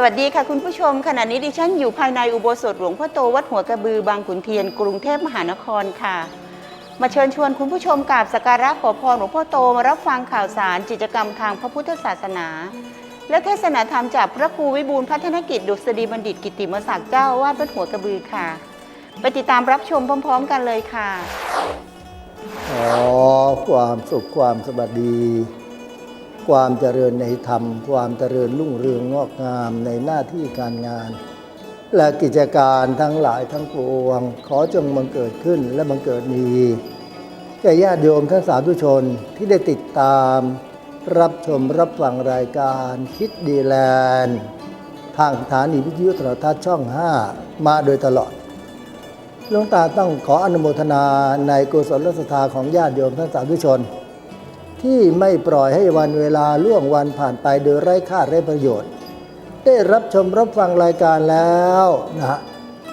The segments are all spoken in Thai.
สวัสดีค่ะคุณผู้ชม ขณะนี้ดิฉันอยู่ภายในอุโบสถหลวงพ่อโตวัดหัวกระบือบางขุนเทียนกรุงเทพมหานครค่ะ มาเชิญชวนคุณผู้ชมกราบสักการะขอพรหลวงพ่อโตมารับฟังข่าวสารกิจกรรมทางพระพุทธศาสนา และเทศนาธรรมจากพระครูวิบูลพัฒนกิจดุษฎีบัณฑิตกิติมศักดิ์เจ้าอาวาดวัดหัวกระบือค่ะไปติดตามรับชมพร้อม ๆ กันเลยค่ะขอความสุขความสวัสดี ความเจริญในธรรม ความเจริญรุ่งเรืองงอกงามในหน้าที่การงาน และกิจการทั้งหลายทั้งปวง ขอจงบังเกิดขึ้นและบังเกิดมีแก่ญาติโยมท่านสาธุชนที่ได้ติดตาม รับชมรับฟังรายการคิดดีแลนด์ ทางสถานีวิทยุโทรทัศน์ช่อง 5 มาโดยตลอดหลวงตาต้องขออนุโมทนาในกุศลศรัทธาของญาติโยมท่านสาธุชน ที่ไม่ปล่อยให้วันเวลาล่วงวันผ่านไปโดยไร้ค่าไร้ประโยชน์ ได้รับชมรับฟังรายการแล้วนะฮะ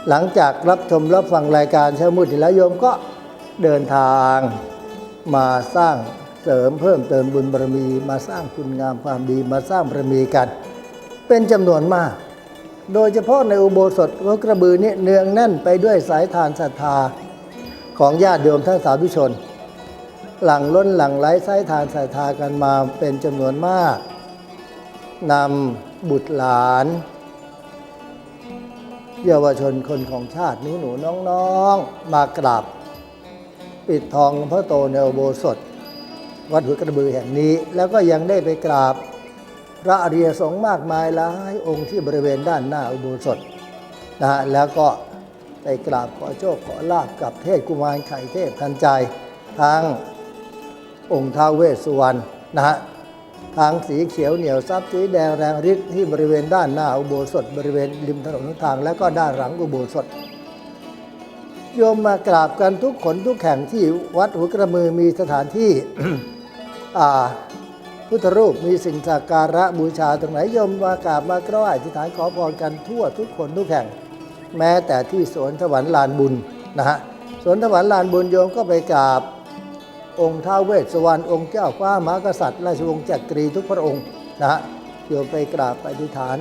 หลังจากรับชมรับฟังรายการเช้ามืดที่แล้วโยมก็เดินทางมาสร้างเสริมเพิ่มเติมบุญบารมี มาสร้างคุณงามความดีมาสร้างบารมีกัน เป็นจำนวนมาก โดยเฉพาะในอุโบสถวัดกระบือนี่เนืองแน่นไปด้วยสายทานศรัทธาของญาติโยมท่านสาธุชน หลั่งล้นหลั่งไหลสายทานศรัทากันมาเป็นจำนวนมากนำบุตรหลาน เยาวชนคนของชาติหนูหนูน้องๆมากราบปิดทองพ่อโตในอโบสถวัดหัวกระบือแห่งนี้ แล้วก็ยังได้ไปกราบ พระอริยสงฆ์มากมายหลายองค์ที่บริเวณด้านหน้าอุโบสถนะฮะแล้วก็ไปกราบขอโชคขอลาบกับเทพกุมารไข่เทพทันใจทั้ง องค์ท้าวเวสสุวรรณนะฮะทางสีเขียวเหนียวซับสีแดงแรงฤทธิ์ที่บริเวณด้านหน้าอุโบสถบริเวณริมถนนทางแล้วก็ด้านหลังอุโบสถโยมมากราบกันทุกขนทุกแห่งที่วัดหัวกระมือมีสถานที่พุทธรูปมีสิ่งสักการะบูชาตรงไหนโยมมากราบมากราบอธิษฐานขอพรกันทั่วทุกคนทุกแห่ง แม้แต่ที่สวนสวรรค์ลานบุญนะฮะสวนสวรรค์ลานบุญโยมก็ไปกราบ องค์ท้าเวสสวรรณองค์เจ้าฟ้ามหากษัตริย์ ราชวงศ์จักรีทุกพระองค์นะฮะโยมไปกราบไปอธิษฐาน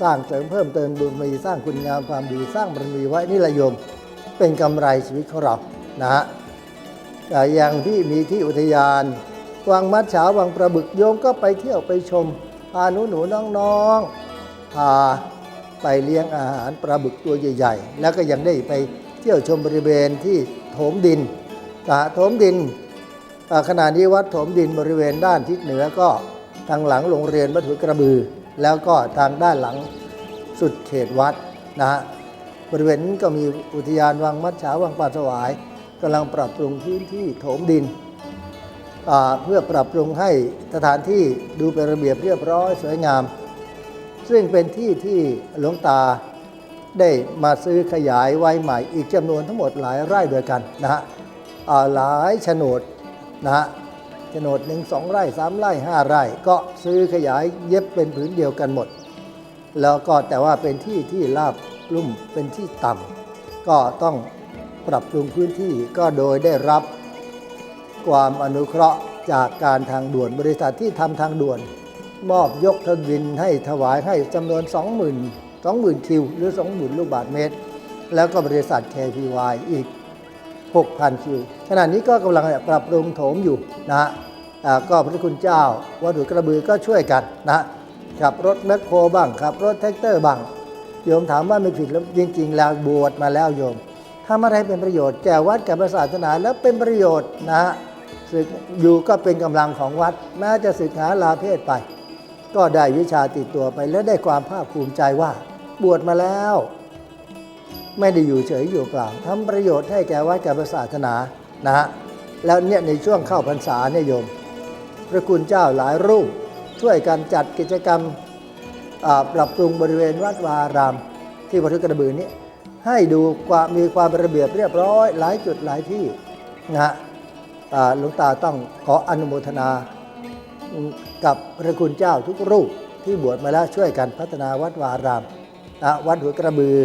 สร้างเสริมเพิ่มเติมบุญมีสร้างคุณงามความดีสร้างบารมีไว้นี่ละโยมเป็นกำไรชีวิตของเรานะฮะอย่างที่มีที่อุทยาน วังมัดฉาวังประบึกโยมก็ไปเที่ยวไปชมพาหนูหนูน้องน้องๆพาไปเลี้ยงอาหารปลาบึกตัวใหญ่ ๆ แล้วก็ยังได้ไปเที่ยวชมบริเวณที่โถมดิน โถมดินขณะนี้วัดโถมดินบริเวณด้านทิศเหนือก็ทางหลังโรงเรียนวัดหัวกระบือ แล้วก็ทางด้านหลังสุดเขตวัดนะฮะบริเวณนั้ก็มีอุทยานวังมัดฉาวังป่าสวายกำลังปรับปรุงพื้นที่โถมดิน เพื่อปรับปรุงให้สถานที่ดูเป็นระเบียบเรียบร้อยสวยงาม ซึ่งเป็นที่ที่หลวงตาได้มาซื้อขยายไว้ใหม่อีกจำนวนทั้งหมดหลายไร่ด้วยกันนะฮะ หลายโฉนดนะฮะโฉนดหนึ่งสองไร่สามไร่ห้าไร่ ก็ซื้อขยายเย็บเป็นผืนเดียวกันหมด แล้วก็แต่ว่าเป็นที่ที่ราบลุ่มเป็นที่ต่ำก็ต้องปรับปรุงพื้นที่ก็โดยได้รับความอนุเคราะห์จากการทางด่วนบริษัทที่ทำทางด่วน มอบยกทดินให้ถวายให้จำนวน 20,000 20,000 คิว หรือ 20,000 ลูกบาทเมตร แล้วก็บริษัท KPY อีก 6,000 คิว ขณะนี้ก็กำลังปรับปรุงโถมอยู่นะฮะก็พระคุณเจ้าวัดดุกระบือก็ช่วยกันนะฮะขับรถแมคโครบ้างขับรถแท็กเตอร์บ้างโยมถามว่าไม่ผิดแล้วจริง ๆ แล้วบวชมาแล้วโยมทำอะไรเป็นประโยชน์แก่วัดแก่ศาสนาแล้วเป็นประโยชน์นะฮะศึกอยู่ก็เป็นกำลังของวัดแม้จะศึกหาลาเพศไป ก็ได้วิชาติดตัวไปและได้ความภาคภูมิใจว่า บวชมาแล้ว ไม่ได้อยู่เฉยอยู่เปล่าทำประโยชน์ให้แก่วัดแก่ศาสนานะฮะแล้วเนี่ยในช่วงเข้าพรรษาเนี่ยโยม พระคุณเจ้าหลายรูป ช่วยกันจัดกิจกรรมปรับปรุงบริเวณวัดวาอาราม ที่วัดทุกระบือนี้ให้ดูความมีความระเบียบเรียบร้อย หลายจุดหลายที่นะฮะหลวงตาต้องขออนุโมทนากับพระคุณเจ้าทุกรูปที่บวชมาแล้วช่วยกันพัฒนาวัดวาอารามนะวัดหัวกระบือ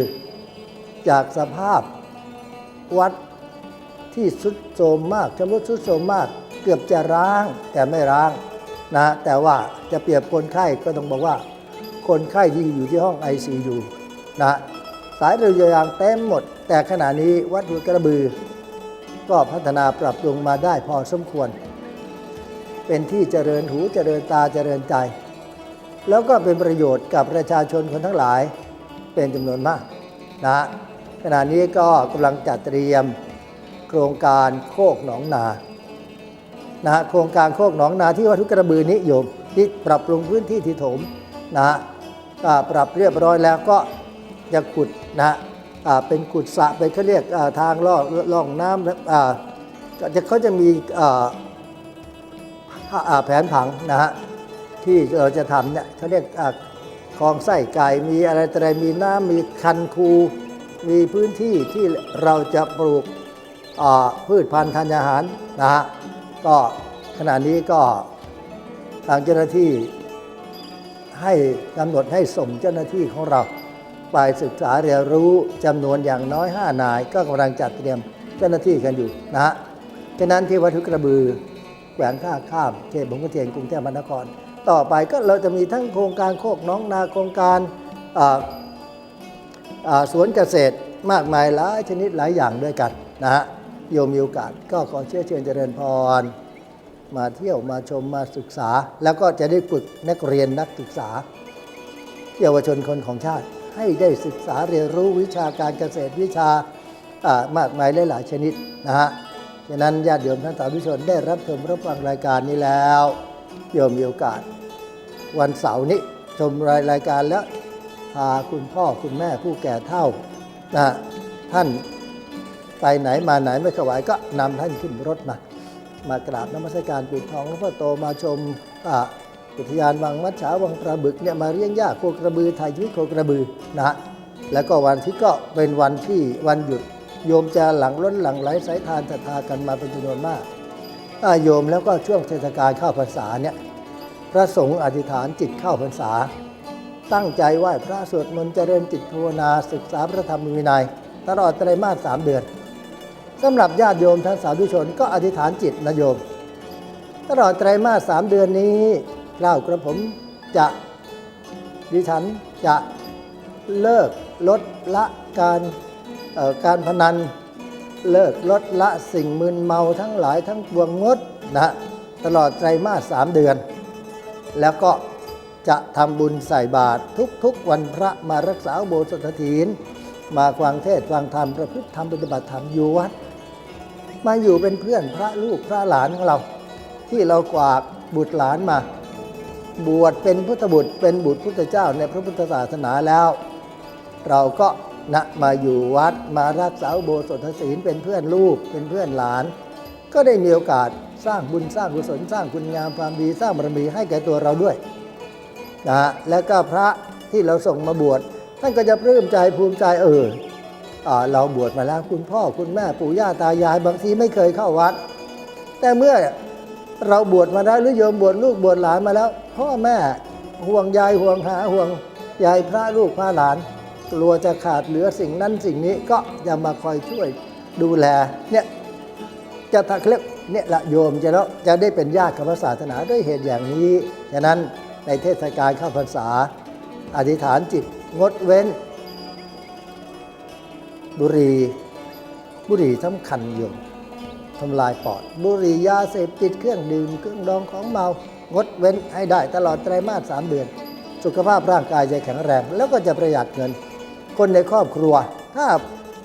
จากสภาพวัดที่สุดโทมมากชำรุดสุดโทมมาก เกือบจะร้างแต่ไม่ร้างนะแต่ว่าจะเปรียบคนไข้ก็ต้องบอกว่า คนไข้ที่อยู่ที่ห้อง ICU นะสายเรือยางเต็มหมด แต่ขณะนี้วัดหัวกระบือ ก็พัฒนาปรับปรุงมาได้พอสมควร เป็นที่เจริญหูเจริญตาเจริญใจ แล้วก็เป็นประโยชน์กับประชาชนคนทั้งหลายเป็นจำนวนมากนะ ขณะนี้ก็กำลังจัดเตรียมโครงการโคกหนองนานะโครงการโคกหนองนาที่วัดทุกกระบือนิยมที่ปรับปรุงพื้นที่ที่ถมนะอ่าปรับเรียบร้อยแล้วก็จะขุดนะอ่าเป็นขุดสระเป็นเขาเรียกทางล่อล่องน้ำจะเขาจะมีแผนผังนะฮะที่เราจะทำเนี่ยเขาเรียกคลองไส้ไก่มีอะไรต่ออะไรมีน้ำมีคันคู มีพื้นที่ที่เราจะปลูกพืชพันธุ์ธัญญาหารนะฮะก็ขณะนี้ก็ทางเจ้าหน้าที่ให้กำหนดให้ส่งเจ้าหน้าที่ของเรา ไปศึกษาเรียนรู้จำนวนอย่างน้อย 5 นาย ก็กำลังจัดเตรียมเจ้าหน้าที่กันอยู่นะฮะฉะนั้นที่วัดทุกระบือแขวงท่าข้ามเขตบางขุนเทียนกรุงเทพมหานคร ต่อไปก็เราจะมีทั้งโครงการโคกน้องนาโครงการ สวนเกษตรมากมายหลายชนิดหลายอย่างด้วยกันนะฮะโยมมีโอกาสก็ขอเชื้อเชิญเจริญพร มาเที่ยวมาชมมาศึกษา แล้วก็จะได้ฝึกนักเรียนนักศึกษา เยาวชนคนของชาติให้ได้ศึกษาเรียนรู้วิชาการเกษตรวิชามากมายหลายชนิดนะฮะฉะนั้นญาติโยมท่านสาธุชนได้รับชมรับฟังรายการนี้แล้วโยมมีโอกาส วันเสาร์นี้ชมรายรายการแล้ว พาคุณพ่อคุณแม่ผู้แก่เท่านะท่านไปไหนมาไหนไม่ถวายก็นำท่านขึ้นรถมามากราบนมัสการปิดทองหลวงพ่อโตมาชมอ่าอุทยานวังมัดฉาวังกระบึกเนี่ยมาเลี้ยงย่าโคกระบือไทยชีวิตโคกระบือนะฮะแล้วก็วันที่ก็เป็นวันที่วันหยุดโยมจะหลังล้นหลังไหลสายทานศรัทธากันมาเป็นจำนวนมากโยมแล้วก็ช่วงเทศกาลเข้าพรรษาเนี่ยพระสงฆ์อธิษฐานจิตเข้าพรรษา ตั้งใจไหว้พระสวดมนต์เจริญจิตภาวนาศึกษาพระธรรมวินัย ตลอดไตรมาสสามเดือนสำหรับญาติโยมทั้งสาธุชนก็อธิษฐานจิตนะโยม ตลอดไตรมาสสามเดือนนี้เล่าวกระผมจะดิฉันจะเลิกลดละการการพนัน เลิกลดละสิ่งมึนเมาทั้งหลายทั้งปวงงดนะตลอดไตรมาสสามเดือน แล้วก็ จะทำบุญใส่บาตรทุกๆ วันพระมารักษาโบสถศีลมาฟังเทศฟังธรรมประพฤติธรรมปฏิบัติธรรมอยู่วัด มาอยู่เป็นเพื่อนพระลูกพระหลานของเรา ที่เรากวากบุตรหลานมา บวชเป็นพุทธบุตรเป็นบุตรพุทธเจ้าในพระพุทธศาสนาแล้ว เราก็นะมาอยู่วัดมารักษาโบสถศีลเป็นเพื่อนลูกเป็นเพื่อนหลาน ก็ได้มีโอกาสสร้างบุญสร้างกุศลสร้างคุณงามความดีสร้างบารมีให้แก่ตัวเราด้วย นะฮะแล้วก็พระที่เราส่งมาบวชท่านก็จะปลื้มใจภูมิใจเออเราบวชมาแล้วคุณพ่อคุณแม่ปู่ย่าตายายบางทีไม่เคยเข้าวัด แต่เมื่อเราบวชมาแล้วหรือโยมบวชลูกบวชหลานมาแล้ว พ่อแม่ห่วงใยห่วงหาห่วงใยพระลูกพระหลาน กลัวจะขาดเหลือสิ่งนั้นสิ่งนี้ก็จะมาคอยช่วยดูแลเนี่ยจะทักเล็กเนี่ยละโยมจะแล้วจะได้เป็นญาติกับพระศาสนาด้วยเหตุอย่างนี้ฉะนั้น ในเทศกาลเข้าพรรษา อธิษฐานจิตงดเว้น บุหรีบุหรีสำคัญโยมทำลายปอด บุหรี่ยาเสพติดเครื่องดื่มเครื่องดองของเมางดเว้นให้ได้ตลอดไตรมาสสามเดือน สุขภาพร่างกายจะแข็งแรง แล้วก็จะประหยัดเงิน คนในครอบครัว ถ้า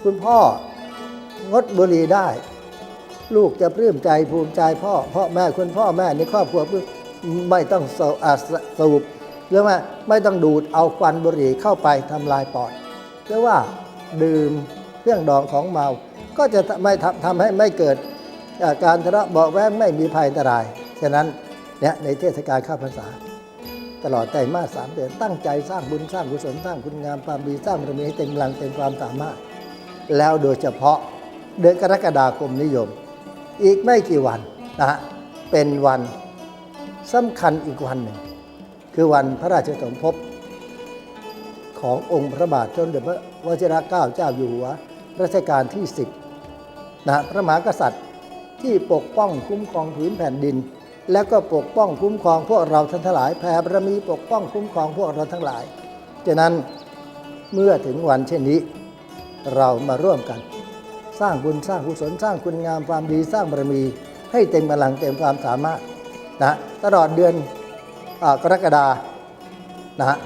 คุณพ่องดบุหรี่ได้ ลูกจะปลื้มใจภูมิใจพ่อพ่อแม่คุณพ่อแม่ในครอบครัวปลื้ม ไม่ต้องส,สูบหรือว่าไม่ต้องดูดเอาควันบุหรี่เข้าไปทำลายปอดหรือว่าดื่มเครื่องดองของเมา ก็จะไม่ทำทำให้ไม่เกิดการทะเลาะเบาแวงไม่มีภัยอันตราย ฉะนั้นเนี่ยในเทศกาลข้าพรรษา ตลอดไตรมาสสามเดือนตั้งใจสร้างบุญสร้างกุศลสร้างคุณงามความดีสร้างบารมีให้เต็มกำลังเต็มความสามารถ แล้วโดยเฉพาะเดือนกรกฎาคมนิยม อีกไม่กี่วันนะฮะเป็นวัน สำคัญอีกวันหนึ่ง คือวันพระราชสมภพขององค์พระบาทสมเด็จพระวชิรเกล้าเจ้าอยู่หัวรัชกาลที่ 10นะพระมหากษัตริย์ที่ปกป้องคุ้มครองผืนแผ่นดิน แล้วก็ปกป้องคุ้มครองพวกเราทั้งหลายแผ่บารมีปกป้องคุ้มครองพวกเราทั้งหลายฉะนั้นเมื่อถึงวันเช่นนี้ เรามาร่วมกัน สร้างบุญสร้างกุศลสร้างคุณงามความดีสร้างบารมี ให้เต็มกำลังเต็มความสามารถ นะตลอดเดือนอกรกฎานะฮะ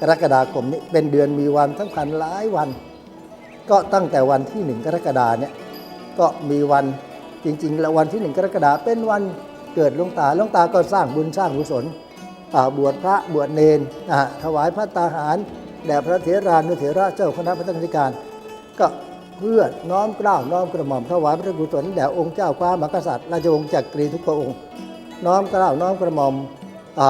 กรกฎาคมนี้เป็นเดือนมีวันสำคัญหลายวัน ก็ตั้งแต่วันที่หนึ่งกรกฎาเนี่ยก็มีวันจริงๆ แล้ววันที่หนึ่งกรกฎาเป็นวันเกิดหลวงตาหลวงตาก็สร้างบุญสร้างกุศลบวชพระบวชเนนถวายพระตาหารแด่พระเถรานุเถระเจ้าคณะพระธิการ ก็เพื่อน้อมเกล้าวน้อมกระหม่อมถวายพระกุศลแด่องค์เจ้าฟ้ามหากษัตริย์ราชวงศ์จักรีทุกพระองค์ น้อมเกล้าวน้อมกระหม่อมอ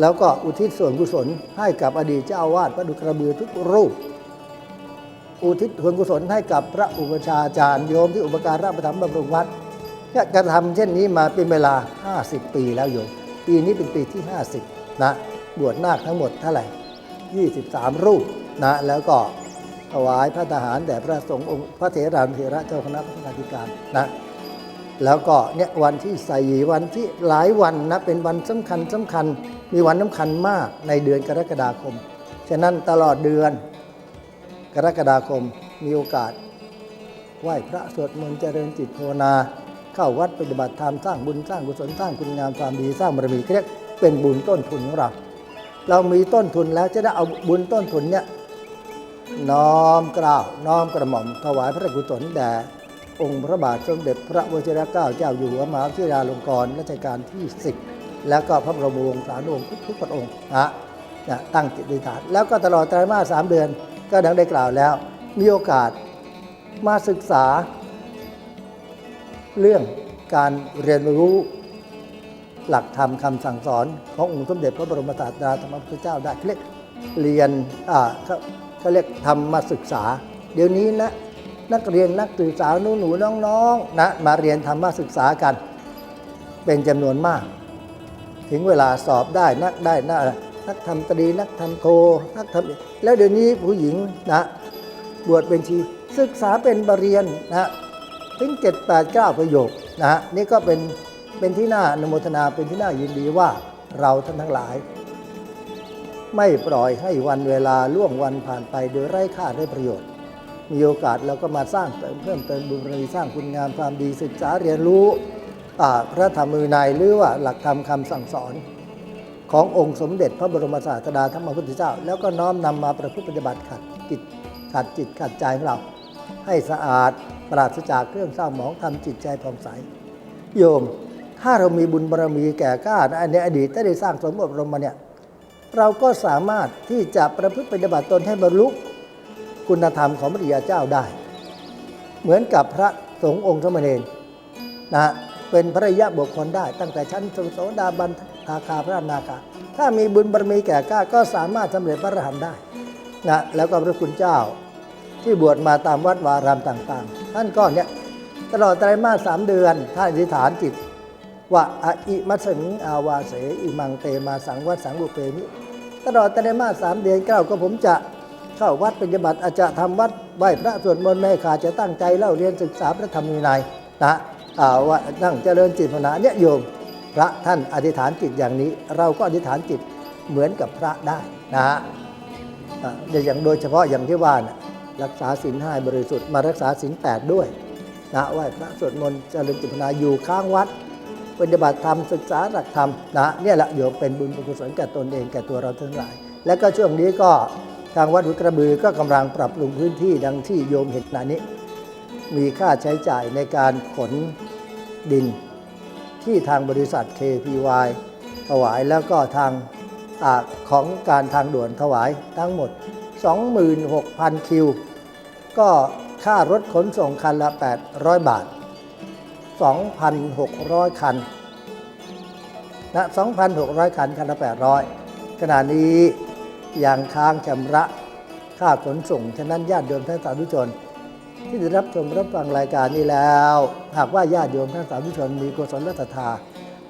แล้วก็อุทิศส่วนกุศลให้กับอดีตเจ้าอาวาสพระดุกระบือทุกรูป อุทิศส่วนกุศลให้กับพระอุปชาจารย์โยมที่อุปการะประถมบำรุงวัดเนี่ยกระทำเช่นนี้มาเป็นเวลา 50 ปีแล้วโยม ปีนี้เป็นปีที่ 50 นะ บวชนาคทั้งหมดเท่าไหร่ 23 รูปนะ แล้วก็ถวายพระทหารแด่พระสงฆ์องค์พระเถรานุเถระเจ้าคณะพัฒนาธิการนะ แล้วก็เนี่ยวันที่ใส่วันที่หลายวันนะเป็นวันสำคัญสำคัญ มีวันสำคัญมากในเดือนกรกฎาคม ฉะนั้นตลอดเดือน กรกฎาคมมีโอกาส ไหว้พระสวดมนต์เจริญจิตภาวนา เข้าวัดปฏิบัติธรรมสร้างบุญสร้างกุศลสร้างคุณงามความดีสร้างบารมีเรียกเป็นบุญต้นทุนของเรา เรามีต้นทุนแล้วจะได้เอาบุญต้นทุนเนี่ยน้อมกล่าวน้อมกระหม่อมถวายพระกุศลแด่ องค์พระบาทสมเด็จพระวชิรเกล้าเจ้าอยู่หัวมหาวิทยาลงกรณ์รัชกาลที่ 10 แล้วก็พระบรมวงศานุวงศ์ทุกพระองค์นะนะตั้งจิตอธิษฐาน แล้วก็ตลอดไตรมาสสามเดือนก็ดังได้กล่าวแล้ว มีโอกาสมาศึกษา เรื่องการเรียนรู้หลักธรรมคำสั่งสอนขององค์สมเด็จพระบรมศาสดาธรรมพุทธเจ้าได้เรียกเรียนอ่าเขาเรียกธรรมศึกษา เดี๋ยวนี้นะ นักเรียนนักศึกษาหนูหนูน้องๆนะมาเรียนธรรมศึกษากัน เป็นจำนวนมาก ถึงเวลาสอบได้นักได้นะนักทำตรีนักทำโทนักทำแล้วเดี๋ยวนี้ผู้หญิงนะบวชเป็นชี ศึกษาเป็นบรเรียนนะถึงเจ็ดแปดเก้าประโยคนะฮะนี่ก็เป็นเป็นที่น่าอนโมทนาเป็นที่น่ายินดีว่าเราท่านทั้งหลาย ไม่ปล่อยให้วันเวลาล่วงวันผ่านไปโดยไร้ค่าไร้ประโยชน์ มีโอกาสเราก็มาสร้างเติมเพิ่มเติมบุญบารมีสร้างคุณงามความดีศึกษาเรียนรู้พระธรรมมือนายหรือว่าหลักธรรมคำสั่งสอน ขององค์สมเด็จพระบรมศาสดาธรรมพุทธเจ้า แล้วก็น้อมนำมาประพฤติปฏิบัติขัดจิตขัดจิตขัดใจของเรา ให้สะอาดปราศจากเครื่องเศร้าหมองทำจิตใจผ่องใส โยม ถ้าเรามีบุญบารมีแก่กล้านะในอดีตได้สร้างสมบรมมาเนี่ยเราก็สามารถที่จะประพฤติปฏิบัติตนให้บรรลุ คุณธรรมของพระริยาเจ้าได้ เหมือนกับพระสงฆ์องค์สมณเณรนะฮะเป็นพระรยะบุคคลได้ ตั้งแต่ชั้นโสดาบันทาคาพระอนาคา ถ้ามีบุญบารมีแก่กล้าก็สามารถสำเร็จพระอรหันต์ได้นะแล้วก็พระคุณเจ้าที่บวชมาตามวัดวารามต่างๆ ท่านก็เนี่ยตลอดไตรมาสสามเดือนท่านอธิษฐานจิตว่าอิมัสมิงอาวาเสอิมังเตมาสังวัดสังบุเปมิตลอดไตรมาสสามเดือนเก้าก็ผมจะ เข้าวัดปฏิบัติอาจจะทำวัดไหว้พระสวดมนต์ไม่ขาดจะตั้งใจเล่าเรียนศึกษาพระธรรมวินัยนะอ่าว่านั่งเจริญจิตภาวนาเนี่ยโยมพระท่านอธิษฐานจิตอย่างนี้ เราก็อธิษฐานจิตเหมือนกับพระได้นะฮะอะอย่างโดยเฉพาะอย่างที่ว่านะรักษาศีลห้าบริสุทธิ์มารักษาศีลแปดด้วยนะไหว้พระสวดมนต์เจริญจิตภาวนาอยู่ข้างวัดปฏิบัติธรรมศึกษาหลักธรรมนะเนี่ยแหละโยมเป็นบุญเป็นกุศลแก่ตนเองแก่ตัวเราทั้งหลาย และก็ช่วงนี้ก็ ทางวัดหุยกระบือก็กำลังปรับปรุงพื้นที่ดังที่โยมเห็นขณะนี้ มีค่าใช้จ่ายในการขนดิน ที่ทางบริษัท KPY ถวายแล้วก็ทางอของการทางด่วนถวายทั้งหมด 26,000 คิว ก็ค่ารถขนส่งคันละ 800 บาท 2,600 คันนะ2,600 คันคันละ 800ขณะนี้ ยังค้างชำระค่าขนส่ง ฉะนั้นญาติโยมท่านสาธุชน ที่ได้รับชมรับฟังรายการนี้แล้ว หากว่าญาติโยมท่านสาธุชนมีกุศลศรัทธา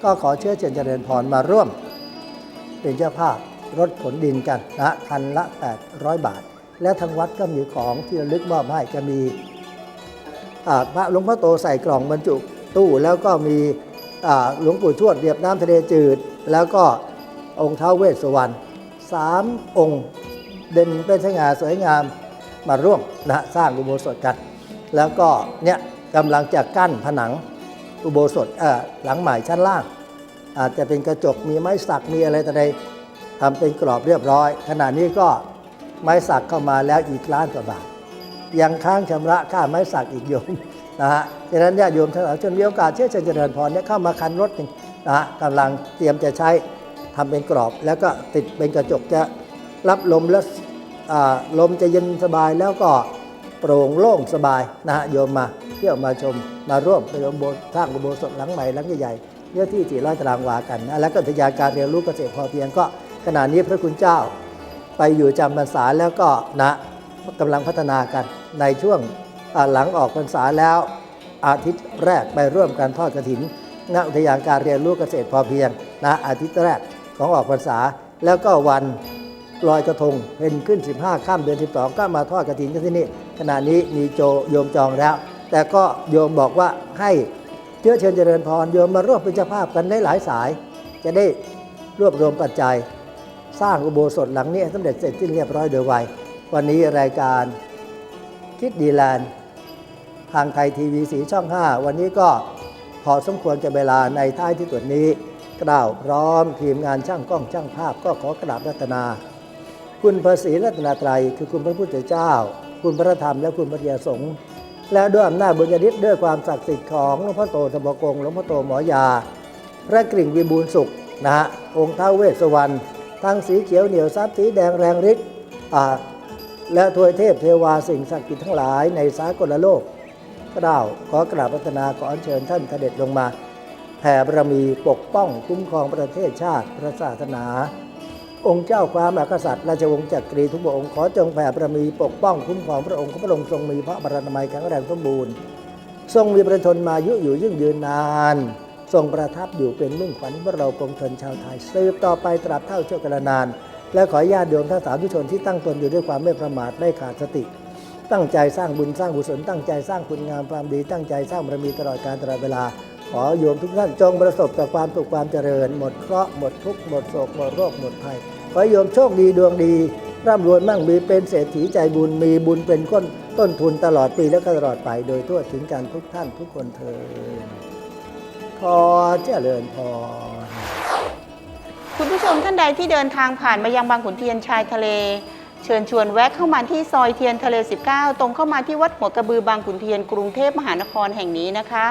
ก็ขอเชื่อเชิญเจริญพรมาร่วม เป็นเจ้าภาพรถขนดินกันนะคันละ 800 บาท และทางวัดก็มีของที่ระลึกมอบให้จะมีพระหลวงพ่อโตใส่กล่องบรรจุตู้แล้วก็มีหลวงปู่ทวดเรียบน้ำทะเลจืด แล้วก็องค์ท้าเวสสุวรรณ สามองค์ เด่นเป็นสง่าสวยงามมาร่วมนะสร้างอุโบสถกัน แล้วก็เนี่ยกำลังจะกั้นผนังอุโบสถเอ่อหลังใหม่ชั้นล่าง อาจจะเป็นกระจกมีไม้สักมีอะไรต่อใดทำเป็นกรอบเรียบร้อย ขณะนี้ก็ไม้สักเข้ามาแล้วอีกล้านกว่าบาท ยังค้างชำระค่าไม้สักอีกโยมนะฮะดังนั้นญาติโยมทั้งหลายจนมีโอกาสเชื่อเชิญเจริญพรเนี่ยเข้ามาคันรถหนึ่งนะฮะกำลังเตรียมจะใช้ ทำเป็นกรอบแล้วก็ติดเป็นกระจกจะรับลมและอ่าลมจะเย็นสบายแล้วก็โปร่งโล่งสบายนะฮะโยมมาเที่ยวมาชมมาร่วมเป็นอุโบสถสร้างโบสถ์หลังใหม่หลังใหญ่เนื้อที่400ตารางวากันนะแล้วก็ทยาการเรียนรู้เกษตรพอเพียงก็ขณะนี้พระคุณเจ้า ไปอยู่จำพรรษาแล้วก็นะกำลังพัฒนากันในช่วงหลังออกพรรษาแล้ว อาทิตย์แรกไปร่วมกันทอดกระถินณอุทยานการเรียนรู้เกษตรพอเพียงนะอาทิตย์แรก ของออกพรรษา แล้วก็วันลอยกระทงเป็นขึ้น 15ข้ามเดือน 12 ก็มาทอดกระถินกันที่นี่ขณะนี้มีโจโยมจองแล้ว แต่ก็โยมบอกว่าให้เชื้อเชิญเจริญพรโยมมาร่วมเป็นเจ้าภาพกันได้หลายสาย จะได้รวบรวมปัจจัย สร้างอุโบสถหลังนี้ให้สำเร็จเสร็จสิ้นเรียบร้อยโดยไววันนี้รายการคิดดีแลนด์ทางไทยทีวีสีช่อง 5 วันนี้ก็พอสมควรจะเวลาในท้ายที่สุดนี้ กล่าวพร้อมทีมงานช่างกล้องช่างภาพก็ขอกราบรัตนา คุณพระศรีรัตนตรัยคือคุณพระพุทธเจ้า คุณพระธรรมและคุณพระเดียสงฆ์และด้วยอำนาจบุญญาฤทธิ์ด้วยความศักดิ์สิทธิ์ของหลวงพ่อโตธรรมกงหลวงพ่อโตหมอยา พระกริ่งวิบูลสุขนะฮะองค์ท้าวเวสสวรรณทั้งสีเขียวเหนียวซับสีแดงแรงฤทธิ์อ่าและทวยเทพเทวาสิ่งศักดิ์สิทธิ์ทั้งหลายในสากลโลกกล่าวขอกราบพัฒนาขออัญเชิญท่านเสด็จลงมา แผ่บารมีปกป้องคุ้มครองประเทศชาติพระศาสนา องค์เจ้าความกษัตริย์ราชวงศ์จักรีทุกพระองค์ขอจงแผ่บารมีปกป้องคุ้มครองพระองค์ขอพระองค์ทรงมีพระบารมีแข็งแรงสมบูรณ์ทรงมีประชนมายุอยู่ยิ่งยืนนาน ทรงประทับอยู่เป็นมิ่งขวัญพวกเราปวงชนชาวไทยสืบต่อไปตราบเท่าชั่วกาลนาน และขอญาติโยมทั้งสาธุชนที่ตั้งตนอยู่ด้วยความไม่ประมาทไม่ขาดสติ ตั้งใจสร้างบุญสร้างกุศลตั้งใจสร้างคุณงามความดีตั้งใจสร้างบารมีตลอดการตลอดเวลา ขอโยมทุกท่านจงประสบแต่ความสุขความเจริญ หมดเคราะห์หมดทุกข์หมดโศกหมดโรคหมดภัย ขอโยมโชคดีดวงดี ร่ำรวยมั่งมีเป็นเศรษฐีใจบุญมีบุญเป็นก้นต้นทุนตลอดปีและก็ตลอดไปโดยทั่วถึงกันทุกท่านทุกคนเถิดขอเจริญพรคุณผู้ชมท่านใดที่เดินทางผ่านมายังบางขุนเทียนชายทะเล เชิญชวนแวะเข้ามาที่ซอยเทียนทะเล 19 ตรงเข้ามาที่วัดหัวกระบือบางขุนเทียนกรุงเทพมหานครแห่งนี้นะคะ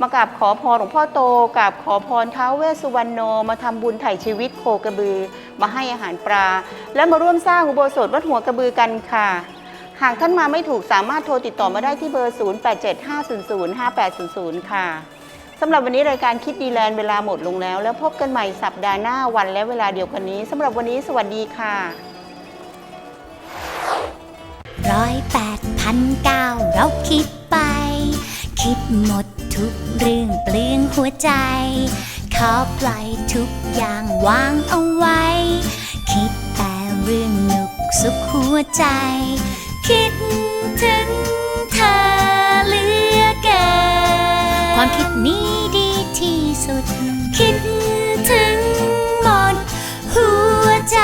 มากราบขอพรหลวงพ่อโตกราบขอพรท้าวเวสสุวรรณโน มาทำบุญไถ่ชีวิตโคกระบือ มาให้อาหารปลา และมาร่วมสร้างอุโบสถวัดหัวกระบือกันค่ะ หากท่านมาไม่ถูกสามารถโทรติดต่อมาได้ที่เบอร์ 0875005800 ค่ะสำหรับวันนี้รายการคิดดีแลนด์เวลาหมดลงแล้ว แล้วพบกันใหม่สัปดาห์หน้าวันและเวลาเดียวกันนี้สำหรับวันนี้สวัสดีค่ะร้อยแปดพันเก้าเราคิดไป คิดหมด ทุกเรื่องเปลืองหัวใจ ขอปล่อยทุกอย่างวางเอาไว้ คิดแต่เรื่องหนุกสุขหัวใจ คิดถึงเธอเหลือเกินความคิดนี้ดีที่สุด คิดถึงหมดหัวใจ